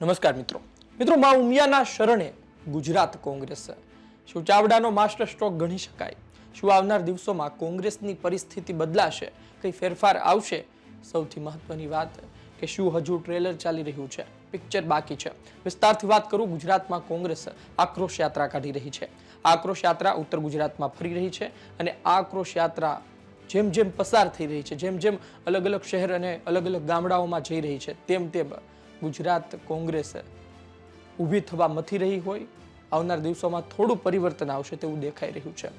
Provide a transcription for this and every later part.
નમસ્કાર મિત્રો. મિત્રો, મા ઉમિયાના શરણે ગુજરાત કોંગ્રેસ શું ચાવડાનો માસ્ટર સ્ટ્રોક ગણી શકાય? શું આવનાર દિવસોમાં કોંગ્રેસની પરિસ્થિતિ બદલાશે? કઈ ફેરફાર આવશે? સૌથી મહત્વની વાત કે શું હજુ ટ્રેલર ચાલી રહ્યું છે? પિક્ચર બાકી છે. વિસ્તારથી વાત કરું, ગુજરાતમાં કોંગ્રેસ આક્રોશ યાત્રા કાઢી રહી છે. આક્રોશ યાત્રા ઉત્તર ગુજરાતમાં ફરી રહી છે અને આક્રોશ યાત્રા જેમ જેમ પસાર થઈ રહી છે, જેમ જેમ અલગ અલગ શહેર અને અલગ અલગ ગામડાઓમાં જઈ રહી છે, તેમ તેમ ગુજરાત કોંગ્રેસ ઊભી થવા મથી રહી હોય, આવનાર દિવસોમાં થોડું પરિવર્તન આવશે તેવું દેખાઈ રહ્યું છે.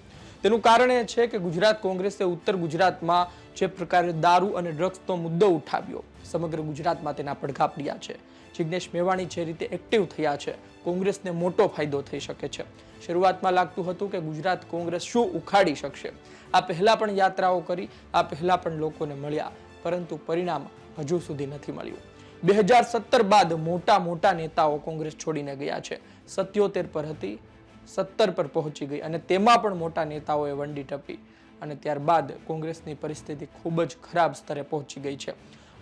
તેનું કારણ એ છે કે ગુજરાત કોંગ્રેસે ઉત્તર ગુજરાતમાં જે પ્રકારે દારૂ અને ડ્રગ્સનો મુદ્દો ઉઠાવ્યો, સમગ્ર ગુજરાતમાં તેના પડઘા પડ્યા છે. જિગ્નેશ મેવાણી જે રીતે એક્ટિવ થયા છે, કોંગ્રેસને મોટો ફાયદો થઈ શકે છે. શરૂઆતમાં લાગતું હતું કે ગુજરાત કોંગ્રેસ શું ઉખાડી શકશે. આ પહેલાં પણ યાત્રાઓ કરી, આ પહેલાં પણ લોકોને મળ્યા, પરંતુ પરિણામ હજુ સુધી નથી મળ્યું. બે હજાર સત્તર બાદ મોટા મોટા નેતાઓ કોંગ્રેસ છોડીને ગયા છે. સત્યોતેર પર હતી, સત્તર પર પહોંચી ગઈ અને તેમાં પણ મોટા નેતાઓએ વંડી ટપી અને ત્યારબાદ કોંગ્રેસની પરિસ્થિતિ ખૂબ જ ખરાબ સ્તરે પહોંચી ગઈ છે.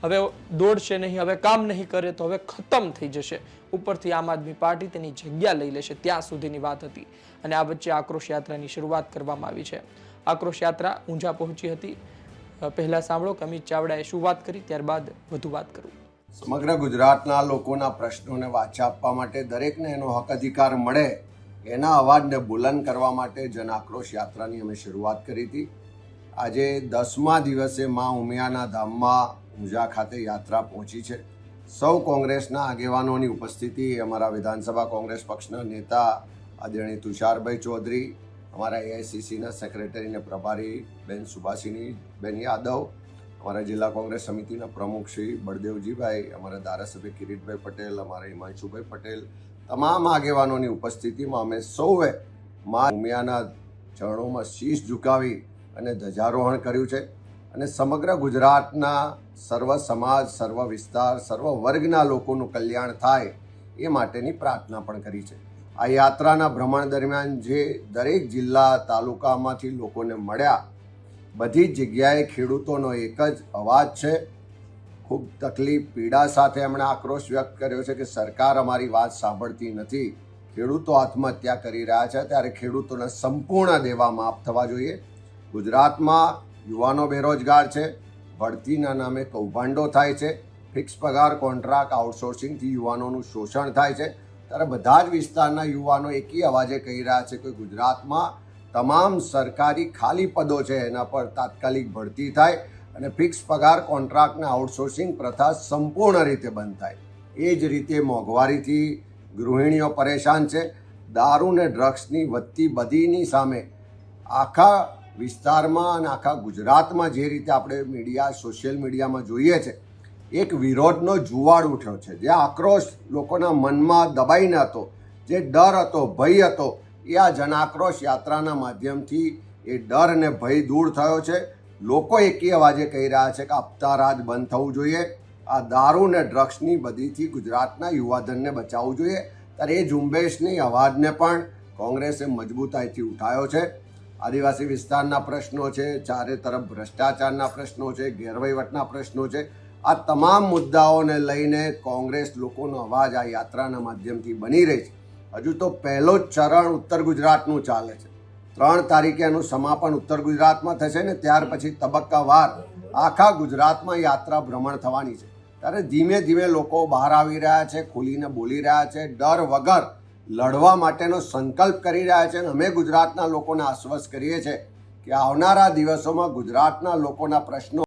હવે દોડશે નહીં, હવે કામ નહીં કરે તો હવે ખતમ થઈ જશે. ઉપરથી આમ આદમી પાર્ટી તેની જગ્યા લઈ લેશે ત્યાં સુધીની વાત હતી અને આ વચ્ચે આક્રોશ યાત્રાની શરૂઆત કરવામાં આવી છે. આક્રોશ યાત્રા ઊંઝા પહોંચી હતી. પહેલાં સાંભળો કે અમિત ચાવડાએ શું વાત કરી, ત્યારબાદ વધુ વાત કરું. સમગ્ર ગુજરાતના લોકોના પ્રશ્નોને વાચા આપવા માટે દરેકને એનો હક અધિકાર મળે એના અવાજને બુલંદ કરવા માટે જન આક્રોશ યાત્રાની અમે શરૂઆત કરી હતી. આજે દસમા દિવસે મા ઉમિયાના ધામમાં ઊંઝા ખાતે યાત્રા પહોંચી છે. સૌ કોંગ્રેસના આગેવાનોની ઉપસ્થિતિ, અમારા વિધાનસભા કોંગ્રેસ પક્ષના નેતા આદરણીય તુષારભાઈ ચૌધરી, અમારા એઆઈસીસીના સેક્રેટરી અને પ્રભારી બેન સુભાષિની બેન યાદવ અમારા જિલ્લા કોંગ્રેસ સમિતિના પ્રમુખ શ્રી બળદેવજીભાઈ, અમારા ધારાસભ્ય કિરીટભાઈ પટેલ, અમારા હિમાંશુભાઈ પટેલ, તમામ આગેવાનોની ઉપસ્થિતિમાં અમે સૌએ મા ઉમિયાના ચરણોમાં શીશ ઝુકાવી અને ધ્વજારોહણ કર્યું છે અને સમગ્ર ગુજરાતના સર્વ સમાજ, સર્વ વિસ્તાર, સર્વ વર્ગના લોકોનું કલ્યાણ થાય એ માટેની પ્રાર્થના પણ કરી છે. આ યાત્રાના ભ્રમણ દરમિયાન જે દરેક જિલ્લા તાલુકામાંથી લોકોને મળ્યા બધી જગ્યાએ ખેડૂતોનો એક જ અવાજ છે. ખૂબ તકલીફ, પીડા સાથે એમણે આક્રોશ વ્યક્ત કર્યો છે કે સરકાર અમારી વાત સાંભળતી નથી. ખેડૂતો આત્મહત્યા કરી રહ્યા છે. ત્યારે ખેડૂતોને સંપૂર્ણ દેવા માફ થવા જોઈએ. ગુજરાતમાં યુવાનો બેરોજગાર છે. ભરતીના નામે કૌભાંડો થાય છે. ફિક્સ પગાર, કોન્ટ્રાક્ટ, આઉટસોર્સિંગથી યુવાનોનું શોષણ થાય છે. ત્યારે બધા જ વિસ્તારના યુવાનો એકી અવાજે કહી રહ્યા છે કે ગુજરાતમાં તમામ સરકારી ખાલી પદો છે એના પર તાત્કાલિક ભરતી થાય અને ફિક્સ પગાર કોન્ટ્રાક્ટના આઉટસોર્સિંગ પ્રથા સંપૂર્ણ રીતે બંધ થાય. એ જ રીતે મોંઘવારીથી ગૃહિણીઓ પરેશાન છે. દારૂ ને ડ્રગ્સની વધતી બધીની સામે આખા વિસ્તારમાં અને આખા ગુજરાતમાં જે રીતે આપણે મીડિયા, સોશિયલ મીડિયામાં જોઈએ છે, એક વિરોધનો જુવાળ ઉઠ્યો છે. જે આક્રોશ લોકોના મનમાં દબાઈ ન હતો, જે ડર હતો, ભય હતો એ આ જનાક્રોશ યાત્રાના માધ્યમથી એ ડર અને ભય દૂર થયો છે. લોકો એકી અવાજે કહી રહ્યા છે કે હપ્તા રાજ બંધ થવું જોઈએ. આ દારૂ ને ડ્રગ્સની બધીથી ગુજરાતના યુવાધનને બચાવવું જોઈએ. ત્યારે એ ઝુંબેશની અવાજને પણ કોંગ્રેસે મજબૂતાઈથી ઉઠાયો છે. આદિવાસી વિસ્તારના પ્રશ્નો છે, ચારે તરફ ભ્રષ્ટાચારના પ્રશ્નો છે, ગેરવહીવટના પ્રશ્નો છે. આ તમામ મુદ્દાઓને લઈને કોંગ્રેસ લોકોનો અવાજ આ યાત્રાના માધ્યમથી બની રહી છે. હજુ તો પહેલો ચરણ ઉત્તર ગુજરાતનું ચાલે છે. ત્રણ તારીખે એનું સમાપન ઉત્તર ગુજરાતમાં થશે ને ત્યાર પછી તબક્કાવાર આખા ગુજરાતમાં યાત્રા ભ્રમણ થવાની છે. ત્યારે ધીમે ધીમે લોકો બહાર આવી રહ્યા છે, ખુલીને બોલી રહ્યા છે, ડર વગર લડવા માટેનો સંકલ્પ કરી રહ્યા છે અને અમે ગુજરાતના લોકોને આશ્વસ્ત કરીએ છીએ કે આવનારા દિવસોમાં ગુજરાતના લોકોના પ્રશ્નો